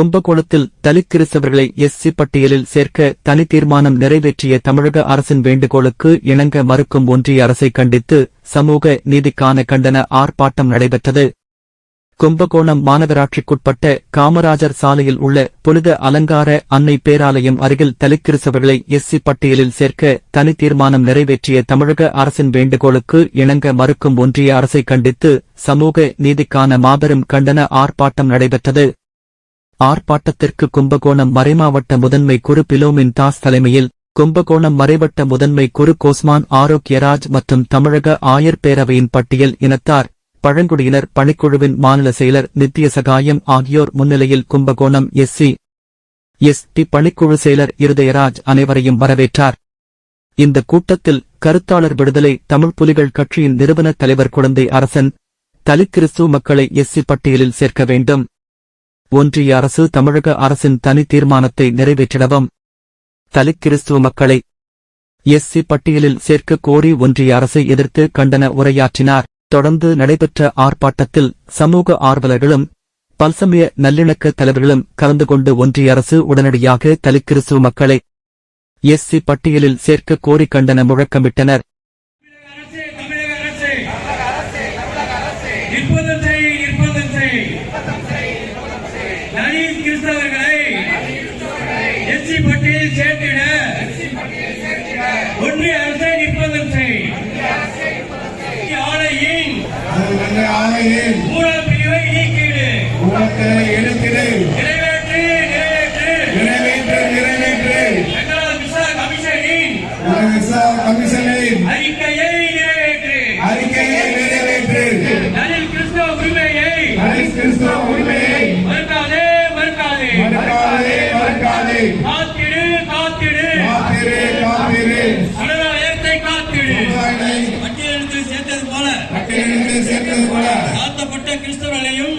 கும்பகோணத்தில் தலித் கிறிஸ்தவர்களை எஸ்சி பட்டியலில் சேர்க்க தனி தீர்மானம் நிறைவேற்றிய தமிழக அரசின் வேண்டுகோளுக்கு இணங்க மறுக்கும் ஒன்றிய அரசை கண்டித்து சமூக நீதிக்கான கண்டன ஆர்ப்பாட்டம் நடைபெற்றது. கும்பகோணம் மாநகராட்சிக்குட்பட்ட காமராஜர் சாலையில் உள்ள புனித அலங்கார அன்னை பேராலயம் அருகில் தலித் கிறிஸ்தவர்களை எஸ்சி பட்டியலில் சேர்க்க தனி தீர்மானம் நிறைவேற்றிய தமிழக அரசின் வேண்டுகோளுக்கு இணங்க மறுக்கும் ஒன்றிய அரசை கண்டித்து சமூக நீதிக்கான மாபெரும் கண்டன ஆர்ப்பாட்டம் நடைபெற்றது. ஆர்ப்பாட்டத்திற்கு கும்பகோணம் மறைமாவட்ட முதன்மை குரு பிலோமின் தாஸ் தலைமையில் கும்பகோணம் மறைவட்ட முதன்மை குரு கோஸ்மான் ஆரோக்கியராஜ் மற்றும் தமிழக ஆயர் பேரவையின் பட்டியல் இனத்தார் பழங்குடியினர் பணிக்குழுவின் மாநில செயலர் நித்திய சகாயம் ஆகியோர் முன்னிலையில் கும்பகோணம் எஸ்சி எஸ்டி பணிக்குழு செயலர் இருதயராஜ் அனைவரையும் வரவேற்றார். இந்த கூட்டத்தில் கருத்தாளர் விடுதலை தமிழ் புலிகள் கட்சியின் நிறுவன தலைவர் குழந்தை அரசன் தலித் கிறிஸ்துவ மக்களை எஸ்சி பட்டியலில் சேர்க்க வேண்டும். ஒன்றிய அரசு தமிழக அரசின் தனி தீர்மானத்தை நிறைவேற்றிடவும் தலித் கிறிஸ்துவ மக்களை எஸ்சி பட்டியலில் சேர்க்க கோரி ஒன்றிய அரசை எதிர்த்து கண்டன உரையாற்றினார். தொடர்ந்து நடைபெற்ற ஆர்ப்பாட்டத்தில் சமூக ஆர்வலர்களும் பல்சமய நல்லிணக்க தலைவர்களும் கலந்து கொண்டு ஒன்றிய அரசு உடனடியாக தலித் கிறிஸ்துவ மக்களை எஸ்சி பட்டியலில் சேர்க்க கோரி கண்டன முழக்கமிட்டனர் அரசே, தமிழக அரசே. நிற்பதும் செய், நிற்பதும் செய். தலித் கிறிஸ்தவர்களை எஸ்சி பட்டியலில் சேர்த்திட ஒன்றிய அரசை நிற்பதும் செய் வந்து ஆணையின் மூலம் பிரிவை நீக்கிடு. உனக்கு எடுத்திடு. காத்திடு. காத்திடு காத்திரு காத்திரு சமுதாயத்தை காத்திடு. பட்டியலிடத்தில் சேர்த்தது போல. சேர்த்தது போல. தாழ்த்தப்பட்ட கிறிஸ்தவர்களையும்